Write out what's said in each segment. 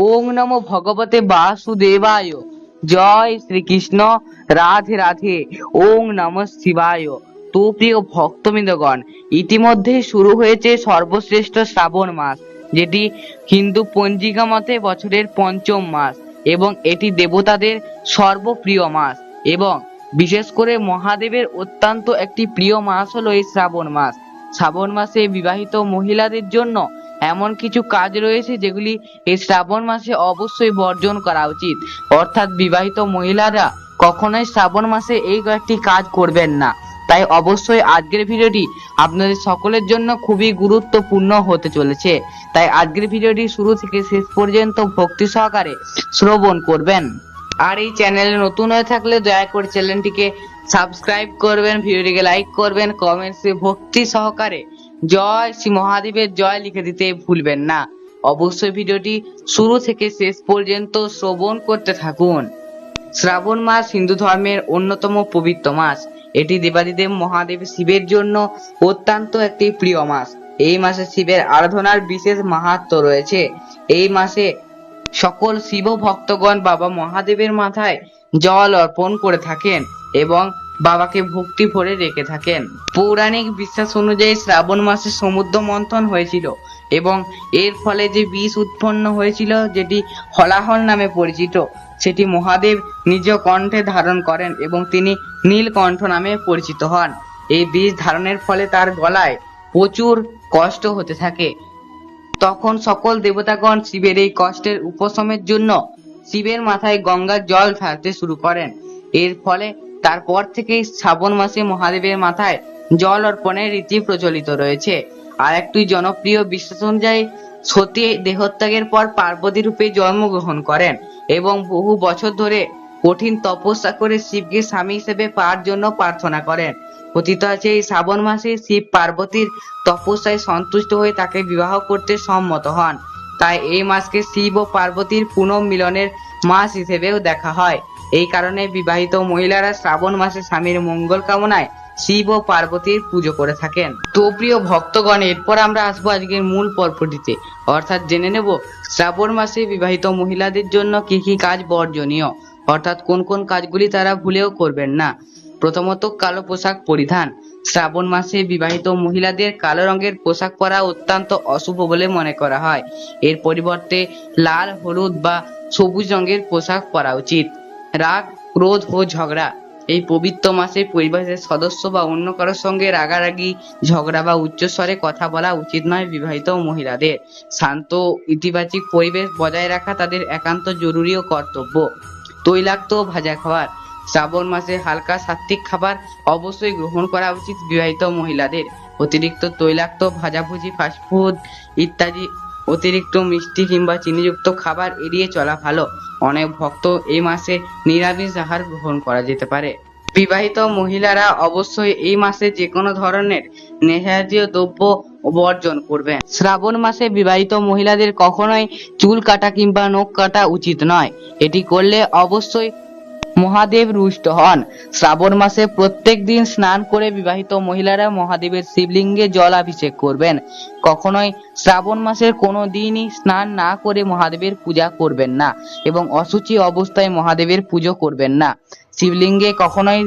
ওং নমো ভগবতে বাসুদেবায়। জয় শ্রীকৃষ্ণ। রাধে রাধে। ওং নম শিবায়। তো প্রিয় ভক্তবৃন্দগণ, ইতিমধ্যে শুরু হয়েছে সর্বশ্রেষ্ঠ শ্রাবণ মাস, যেটি হিন্দু পঞ্জিকা মতে বছরের পঞ্চম মাস এবং এটি দেবতাদের সর্বপ্রিয় মাস এবং বিশেষ করে মহাদেবের অত্যন্ত একটি প্রিয় মাস হলো এই শ্রাবণ মাস। শ্রাবণ মাসে বিবাহিত মহিলাদের জন্য এমন কিছু কাজ রয়েছে যেগুলি এই শ্রাবণ মাসে অবশ্যই বর্জন করা উচিত। অর্থাৎ বিবাহিত মহিলারা কখনোই শ্রাবণ মাসে এই কয়েকটি কাজ করবেন না। তাই অবশ্যই আজকের ভিডিওটি আপনাদের সকলের জন্য খুবই গুরুত্বপূর্ণ হতে চলেছে। তাই আজকের ভিডিওটি শুরু থেকে শেষ পর্যন্ত ভক্তি সহকারে শ্রবণ করবেন। আর এই চ্যানেলে নতুন হয়ে থাকলে দয়া করে চ্যানেলটিকে সাবস্ক্রাইব করবেন, ভিডিওটিকে লাইক করবেন, কমেন্টসে ভক্তি সহকারে জয় শ্রী মহাদেবের জয় লিখে দিতে ভুলবেন না। অবশ্যই ভিডিওটি শুরু থেকে শেষ পর্যন্ত শ্রবণ করতে থাকুন। শ্রাবণ মাস হিন্দু ধর্মের অন্যতম পবিত্র মাস। এটি দেবাদিদেব মহাদেব শিবের জন্য অত্যন্ত একটি প্রিয় মাস। এই মাসে শিবের আরাধনার বিশেষ মাহাত্ম্য রয়েছে। এই মাসে সকল শিব ভক্তগণ বাবা মহাদেবের মাথায় জল অর্পণ করে থাকেন এবং বাবাকে ভক্তি ভরে রেখে থাকেন। পৌরাণিক বিশ্বাস অনুযায়ী শ্রাবণ মাসে সমুদ্র মন্থন হয়েছিল এবং এর ফলে যে বিষ উৎপন্ন হয়েছিল, যেটি হলাহল নামে পরিচিত, সেটি মহাদেব নিজ কণ্ঠে ধারণ করেন এবং তিনি নীলকণ্ঠ নামে পরিচিত হন। এই বিষ ধারণের ফলে তার গলায় প্রচুর কষ্ট হতে থাকে। তখন সকল দেবতাগণ শিবের এই কষ্টের উপশমের জন্য শিবের মাথায় গঙ্গার জল ঢালতে শুরু করেন। এর ফলে তারপর থেকেই শ্রাবণ মাসে মহাদেবের মাথায় জল অর্পণের রীতি প্রচলিত রয়েছে। আর একটি জনপ্রিয় বিশ্বাস অনুযায়ী সতী দেহত্যাগের পর পার্বতী রূপে জন্মগ্রহণ করেন এবং বহু বছর ধরে কঠিন তপস্যা করে শিবকে স্বামী হিসেবে পাওয়ার জন্য প্রার্থনা করেন। কথিত আছে, এই শ্রাবণ মাসে শিব পার্বতীর তপস্যায় সন্তুষ্ট হয়ে তাকে বিবাহ করতে সম্মত হন। তাই এই মাসকে শিব ও পার্বতীর পুনর্মিলনের মাস হিসেবেও দেখা হয়। এই কারণে বিবাহিত মহিলারা শ্রাবণ মাসে স্বামীর মঙ্গল কামনায় শিব ও পার্বতীর পুজো করে থাকেন। তো প্রিয় ভক্তগণ, এরপর আমরা আসব আজকের মূল পর্বটিতে। অর্থাৎ জেনে নেব শ্রাবণ মাসে বিবাহিত মহিলাদের জন্য কি কি কাজ বর্জনীয়। অর্থাৎ কোন কোন কাজগুলি তারা ভুলেও করবেন না। প্রথমত কালো পোশাক পরিধান। শ্রাবণ মাসে বিবাহিত মহিলাদের কালো রঙের পোশাক পরা অত্যন্ত অশুভ বলে মনে করা হয়। এর পরিবর্তে লাল, হলুদ বা সবুজ রঙের পোশাক পরা উচিত। রাগ, ক্রোধ ও ঝগড়া। এই পবিত্র মাসে পরিবারের সদস্য বা অন্য কারোর সঙ্গে রাগারাগি, ঝগড়া বা উচ্চস্বরে কথা বলা উচিত নয় বিবাহিত মহিলাদের। শান্ত, ইতিবাচক পরিবেশ বজায় রাখা তাদের একান্ত জরুরি ও কর্তব্য। তৈলাক্ত ভাজা খাবার শ্রাবণ মাসে হালকা সাত্বিক খাবার অবশ্যই গ্রহণ করা উচিত বিবাহিত মহিলাদের। অতিরিক্ত তৈলাক্ত, ভাজাভুজি ফাস্টফুড ইত্যাদি অতিরিক্ত মিষ্টি কিংবা চিনিযুক্ত খাবার এড়িয়ে চলা ভালো। অনেক ভক্ত এই মাসে নিরামিষ আহার গ্রহণ করা যেতে পারে। বিবাহিত মহিলারা অবশ্যই এই মাসে যে কোনো ধরনের নেশাজাতীয় দ্রব্য বর্জন করবেন। শ্রাবণ মাসে বিবাহিত মহিলাদের কখনোই চুল কাটা কিংবা নখ কাটা উচিত নয়। এটি করলে অবশ্যই মহাদেব রুষ্ট হন। শ্রাবণ মাসে প্রত্যেক দিন স্নান করে বিবাহিত মহিলারা মহাদেবের শিবলিঙ্গে জল অভিষেক করবেন। কখনোই শ্রাবণ মাসের কোনো দিনই স্নান না করে মহাদেবের পূজা করবেন না এবং অসুচি অবস্থায় মহাদেবের পুজো করবেন না। শিবলিঙ্গে কখনোই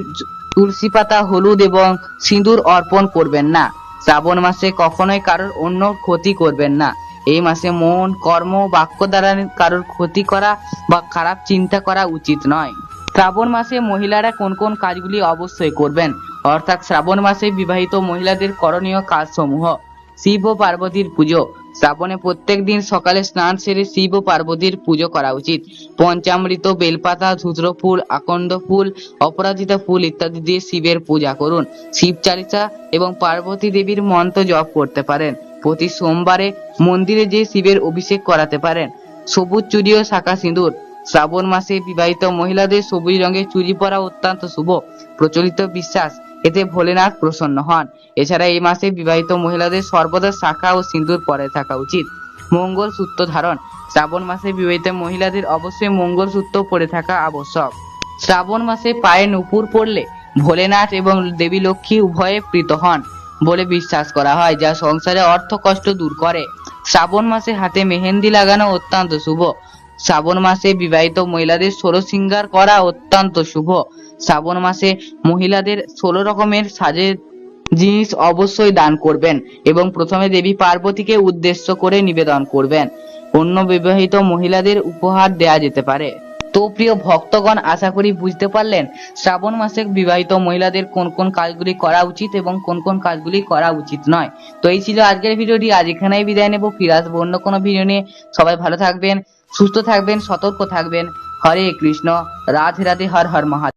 তুলসী পাতা, হলুদ এবং সিঁদুর অর্পণ করবেন না। শ্রাবণ মাসে কখনোই কারোর অন্য ক্ষতি করবেন না। এই মাসে মন, কর্ম, বাক্য দ্বারা কারোর ক্ষতি করা বা খারাপ চিন্তা করা উচিত নয়। শ্রাবণ মাসে মহিলারা কোন কোন কাজগুলি অবশ্যই করবেন? অর্থাৎ শ্রাবণ মাসে বিবাহিত মহিলাদের করণীয় কাজসমূহ, শিব ও পার্বতীর পুজো। শ্রাবণে প্রত্যেক দিন সকালে স্নান সেরে শিব ও পার্বতীর পুজো করা উচিত। পঞ্চামৃত, বেলপাতা ধুত্র ফুল, আকন্দ ফুল, অপরাজিতা ফুল ইত্যাদি দিয়ে শিবের পূজা করুন। শিব চালিসা এবং পার্বতী দেবীর মন্ত্র জপ করতে পারেন। প্রতি সোমবারে মন্দিরে যে শিবের অভিষেক করাতে পারেন। সবুজ চুড়ি ও শাখা সিঁদুর শ্রাবণ মাসে বিবাহিত মহিলাদের সবুজ রঙের চুড়ি পরা অত্যন্ত শুভ, প্রচলিত বিশ্বাস। এতে ভোলেনাথ প্রসন্ন হন। এছাড়া এই মাসে বিবাহিত মহিলাদের সর্বদা শাখা ও সিঁদুর পরে থাকা উচিত। মঙ্গল সূত্র ধারণ, শ্রাবণ মাসে বিবাহিত মহিলাদের অবশ্যই মঙ্গল সূত্র পরে থাকা আবশ্যক। শ্রাবণ মাসে পায়ে নুপুর পড়লে ভোলেনাথ এবং দেবী লক্ষ্মী উভয়ে প্রীত হন বলে বিশ্বাস করা হয়, যা সংসারে অর্থ কষ্ট দূর করে। শ্রাবণ মাসে হাতে মেহেন্দি লাগানো অত্যন্ত শুভ। শ্রাবণ মাসে বিবাহিত মহিলাদের ষোলো শৃঙ্গার করা অত্যন্ত শুভ। শ্রাবণ মাসে মহিলাদের ষোলো রকমের সাজের জিনিস অবশ্যই দান করবেন এবং প্রথমে দেবী পার্বতীকে উদ্দেশ্য করে নিবেদন করবেন। অন্য বিবাহিত মহিলাদের উপহার দেয়া যেতে পারে। তো প্রিয় ভক্তগণ, আশা করি বুঝতে পারলেন, শ্রাবণ মাসে বিবাহিত মহিলাদের কোন কোন কাজগুলি করা উচিত এবং কোন কোন কাজগুলি করা উচিত নয়। তো এই ছিল আজকের ভিডিওটি, আজ এখানেই বিদায় নেব, ফিরে আসব অন্য কোনো ভিডিও নিয়ে। সবাই ভালো থাকবেন, সুস্থ থাকবেন, সতর্ক থাকবেন। হরে কৃষ্ণ, রাধে রাধে, হর হর মহাদেব।